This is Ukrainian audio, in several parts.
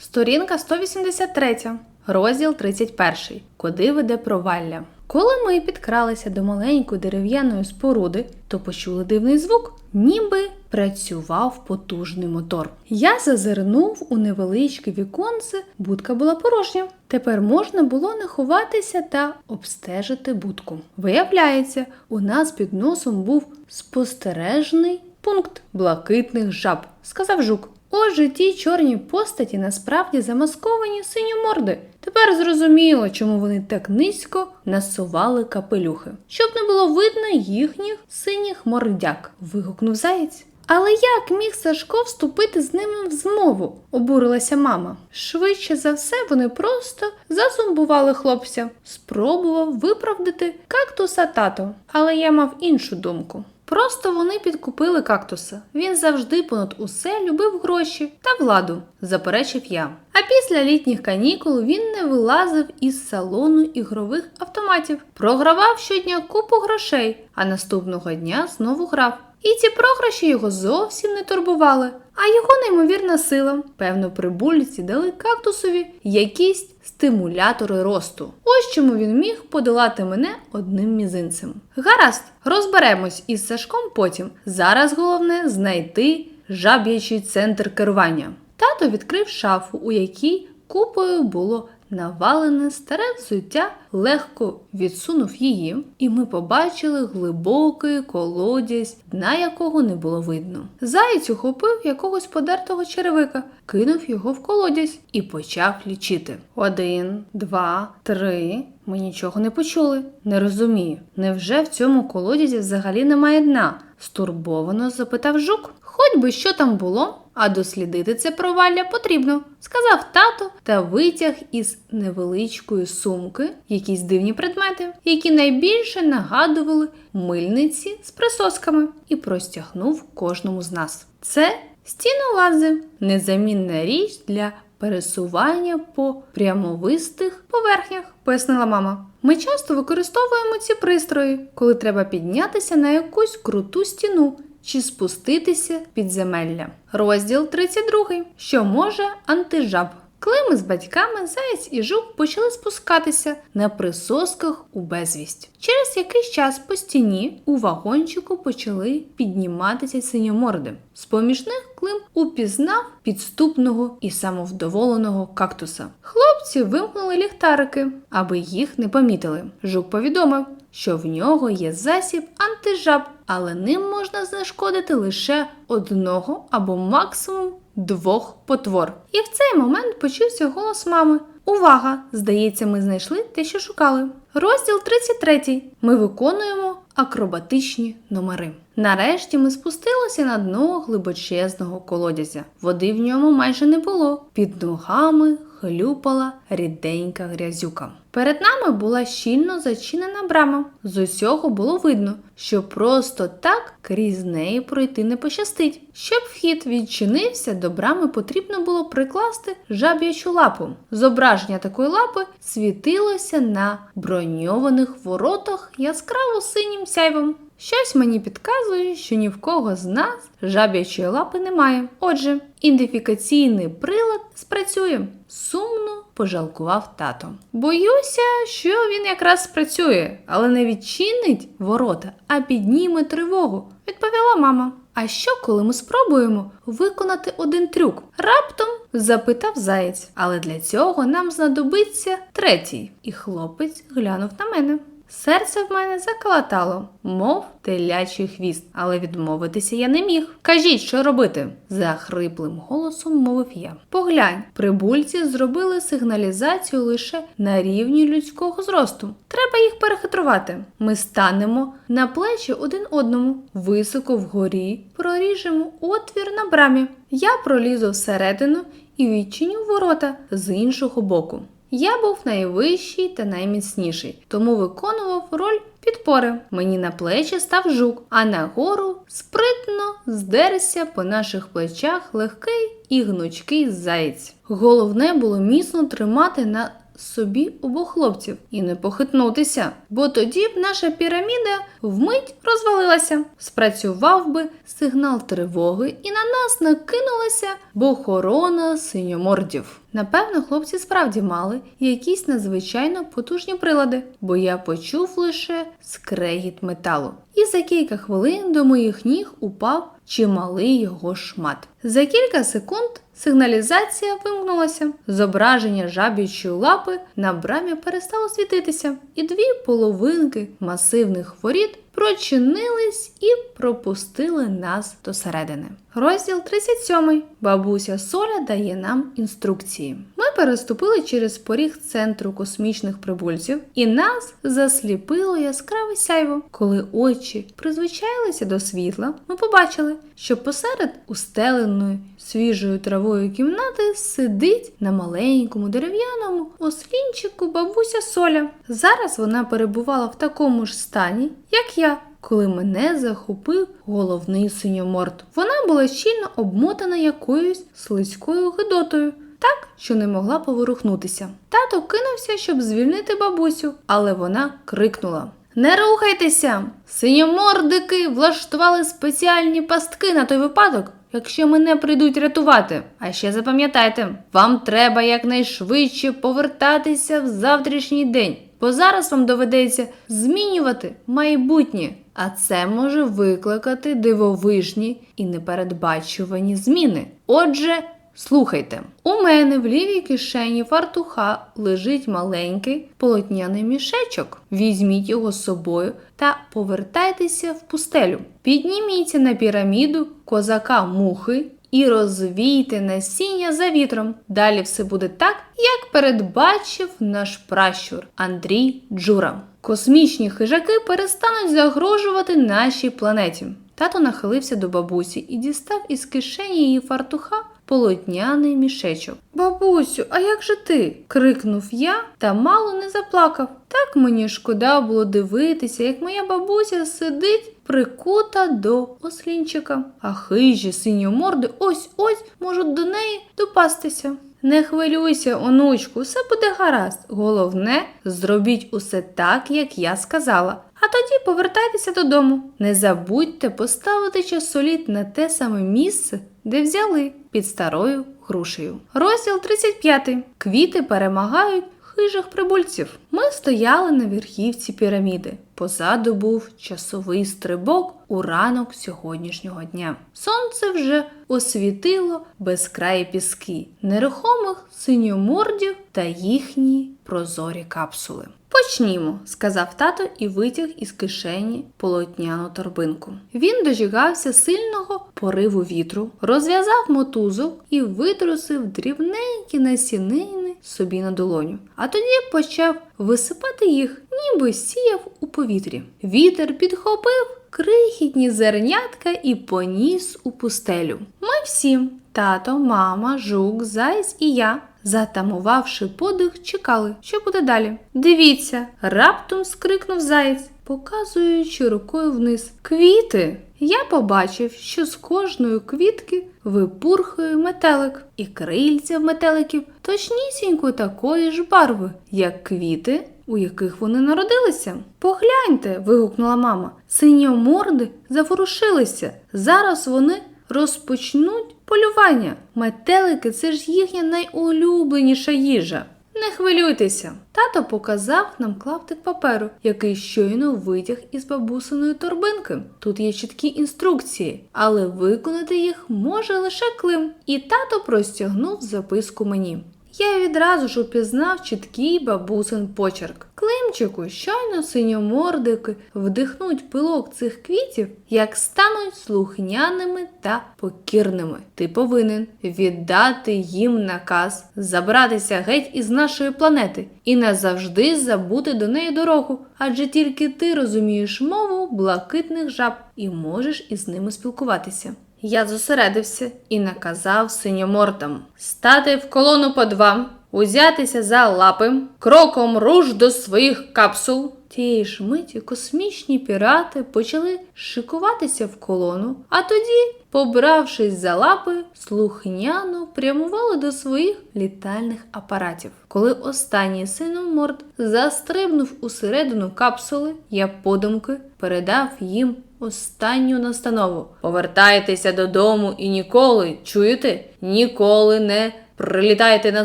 Сторінка 183, розділ 31. Куди веде провалля? Коли ми підкралися до маленької дерев'яної споруди, то почули дивний звук, ніби працював потужний мотор. Я зазирнув у невеличке віконце, будка була порожня. Тепер можна було не ховатися та обстежити будку. Виявляється, у нас під носом був спостережний пункт блакитних жаб, сказав жук. Отже, ті чорні постаті насправді замасковані синьоморди. Тепер зрозуміло, чому вони так низько насували капелюхи, щоб не було видно їхніх синіх мордяк. вигукнув заєць. Але як міг Сашко вступити з ними в змову? обурилася мама. Швидше за все, вони просто зазумбували хлопця, спробував виправдати кактуса тато. Але я мав іншу думку. Просто вони підкупили кактуса. Він завжди понад усе любив гроші та владу, заперечив я. А після літніх канікул він не вилазив із салону ігрових автоматів, програвав щодня купу грошей, а наступного дня знову грав. І ці програші його зовсім не турбували, а його неймовірна сила. Певно, прибульці дали кактусові якісь стимулятори росту. Ось чому він міг подолати мене одним мізинцем. Гаразд, розберемось із Сашком потім. Зараз головне знайти жаб'ячий центр керування. Тато відкрив шафу, у якій купою було навалене старе взуття, легко відсунув її, і ми побачили глибокий колодязь, дна якого не було видно. Заєць ухопив якогось подертого черевика, кинув його в колодязь і почав лічити. Один, два, три. Ми нічого не почули. Не розумію. Невже в цьому колодязі взагалі немає дна? стурбовано запитав жук. Хоч би що там було, а дослідити це провалля потрібно, сказав тато та витяг із невеличкої сумки якісь дивні предмети, які найбільше нагадували мильниці з присосками, і простягнув кожному з нас. Це стінолази, незамінна річ для пересування по прямовистих поверхнях, пояснила мама. Ми часто використовуємо ці пристрої, коли треба піднятися на якусь круту стіну чи спуститися під земелля. Розділ 32. Що може антижаб? Коли ми з батьками Заєць і Жук почали спускатися на присосках у безвість. Через якийсь час по стіні у вагончику почали підніматися синьоморди. З поміж них Клим упізнав підступного і самовдоволеного кактуса. Хлопці вимкнули ліхтарики, аби їх не помітили. Жук повідомив, що в нього є засіб антижаб, але ним можна знешкодити лише одного або максимум двох потвор. І в цей момент почувся голос мами. Увага! Здається, ми знайшли те, що шукали. Розділ 33. Ми виконуємо акробатичні номери. Нарешті ми спустилися на дно глибочезного колодязя. Води в ньому майже не було. Під ногами хлюпала ріденька грязюка. Перед нами була щільно зачинена брама. З усього було видно, що просто так крізь неї пройти не пощастить. Щоб вхід відчинився, до брами потрібно було прикласти жаб'ячу лапу. Зображення такої лапи світилося на броньованих воротах яскраво синім сяйвом. Щось мені підказує, що ні в кого з нас жаб'ячої лапи немає. Отже, ідентифікаційний прилад спрацює. Сумно пожалкував тато. Боюся, що він якраз спрацює, але не відчинить ворота, а підніме тривогу, відповіла мама. А що, коли ми спробуємо виконати один трюк? Раптом запитав заєць, але для цього нам знадобиться третій. І хлопець глянув на мене. Серце в мене заколотало, мов телячий хвіст, але відмовитися я не міг. Кажіть, що робити? захриплим голосом мовив я. Поглянь, прибульці зробили сигналізацію лише на рівні людського зросту. Треба їх перехитрувати. Ми станемо на плечі один одному, високо вгорі, проріжемо отвір на брамі. Я пролізу всередину і відчиню ворота з іншого боку. Я був найвищий та найміцніший, тому виконував роль підпори. Мені на плечі став жук, а нагору спритно здерся по наших плечах легкий і гнучкий заєць. Головне було міцно тримати на собі обох хлопців і не похитнутися, бо тоді б наша піраміда вмить розвалилася. Спрацював би сигнал тривоги, і на нас накинулася б охорона синьомордів. Напевно, хлопці справді мали якісь надзвичайно потужні прилади, бо я почув лише скрегіт металу. І за кілька хвилин до моїх ніг упав чималий його шмат. За кілька секунд сигналізація вимкнулася. Зображення жабічої лапи на брамі перестало світитися, і дві половинки масивних воріт прочинились і пропустили нас до середини. Розділ 37. Бабуся Соля дає нам інструкції. Переступили через поріг центру космічних прибульців, і нас засліпило яскраве сяйво. Коли очі призвичаїлися до світла, ми побачили, що посеред устеленої свіжою травою кімнати сидить на маленькому дерев'яному ослінчику бабуся Соля. Зараз вона перебувала в такому ж стані, як я. Коли мене захопив головний синьоморд. Вона була щільно обмотана якоюсь слизькою гидотою, так, що не могла поворухнутися. Тато кинувся, щоб звільнити бабусю, але вона крикнула: Не рухайтеся! Синьомордики влаштували спеціальні пастки на той випадок, якщо мене прийдуть рятувати. А ще запам'ятайте, вам треба якнайшвидше повертатися в завтрашній день, бо зараз вам доведеться змінювати майбутнє. А це може викликати дивовижні і непередбачувані зміни. Отже, слухайте, у мене в лівій кишені фартуха лежить маленький полотняний мішечок. Візьміть його з собою та повертайтеся в пустелю. Підніміться на піраміду козака мухи і розвійте насіння за вітром. Далі все буде так, як передбачив наш пращур Андрій Джура. Космічні хижаки перестануть загрожувати нашій планеті. Тато нахилився до бабусі і дістав із кишені її фартуха полотняний мішечок. Бабусю, а як же ти? крикнув я та мало не заплакав. Так мені шкода було дивитися, як моя бабуся сидить прикута до ослінчика, а хижі синьоморди ось ось можуть до неї допастися. Не хвилюйся, онучку, все буде гаразд. Головне, зробіть усе так, як я сказала. А тоді повертайтеся додому. Не забудьте поставити часоліт на те саме місце, де взяли під старою грушею. Розділ 35. Квіти перемагають хижих прибульців. Ми стояли на верхівці піраміди. Позаду був часовий стрибок у ранок сьогоднішнього дня. Сонце вже освітило безкраї піски, нерухомих синьомордів та їхні прозорі капсули. Почнімо, сказав тато і витяг із кишені полотняну торбинку. Він дожігався сильного пориву вітру, розв'язав мотузок і видрусив дрібненькі насінини собі на долоню, а тоді почав висипати їх, ніби сіяв у повітрі. Вітер підхопив крихітні зернятка і поніс у пустелю. Ми всі тато, мама, жук, зайць і я. Затамувавши подих, чекали, що буде далі. Дивіться, раптом скрикнув заєць, показуючи рукою вниз. Квіти! Я побачив, що з кожної квітки випурхує метелик, і крильця в метеликів точнісінько такої ж барви, як квіти, у яких вони народилися. Погляньте. вигукнула мама. Синьоморди заворушилися. Зараз вони розпочнуть полювання. Метелики це ж їхня найулюбленіша їжа. Не хвилюйтеся. Тато показав нам клаптик паперу, який щойно витяг із бабусиної торбинки. Тут є чіткі інструкції, але виконати їх може лише Клим. І тато простягнув записку мені. Я відразу ж упізнав чіткий бабусин почерк. Климчику, щойно синьомордики вдихнуть пилок цих квітів, як стануть слухняними та покірними. Ти повинен віддати їм наказ, забратися геть із нашої планети і назавжди забути до неї дорогу, адже тільки ти розумієш мову блакитних жаб і можеш із ними спілкуватися. Я зосередився і наказав синьомортам стати в колону по два, узятися за лапи, кроком руш до своїх капсул. Тієї ж миті космічні пірати почали шикуватися в колону, а тоді, побравшись за лапи, слухняно прямували до своїх літальних апаратів. Коли останній синоморд застрибнув усередину капсули, я подумки передав їм останню настанову. Повертайтеся додому і ніколи, чуєте? Ніколи не Прилітайте на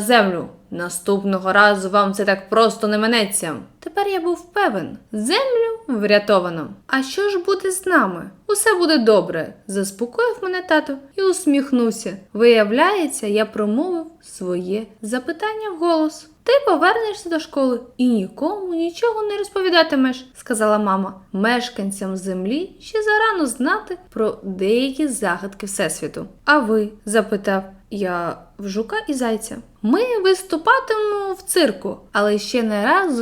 землю. Наступного разу вам це так просто не минеться. Тепер я був певен, землю врятовано. А що ж буде з нами? Усе буде добре, заспокоїв мене тато і усміхнувся. Виявляється, я промовив своє запитання вголос. Ти повернешся до школи і нікому нічого не розповідатимеш, сказала мама. Мешканцям землі ще зарано знати про деякі загадки Всесвіту. А ви? запитав я в жука і зайця. Ми виступатимемо в цирку, але ще не раз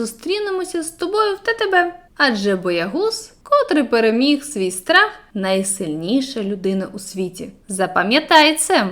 зустрінемося з тобою в ТТБ. Адже боягуз, котрий переміг свій страх, найсильніша людина у світі. Запам'ятай це!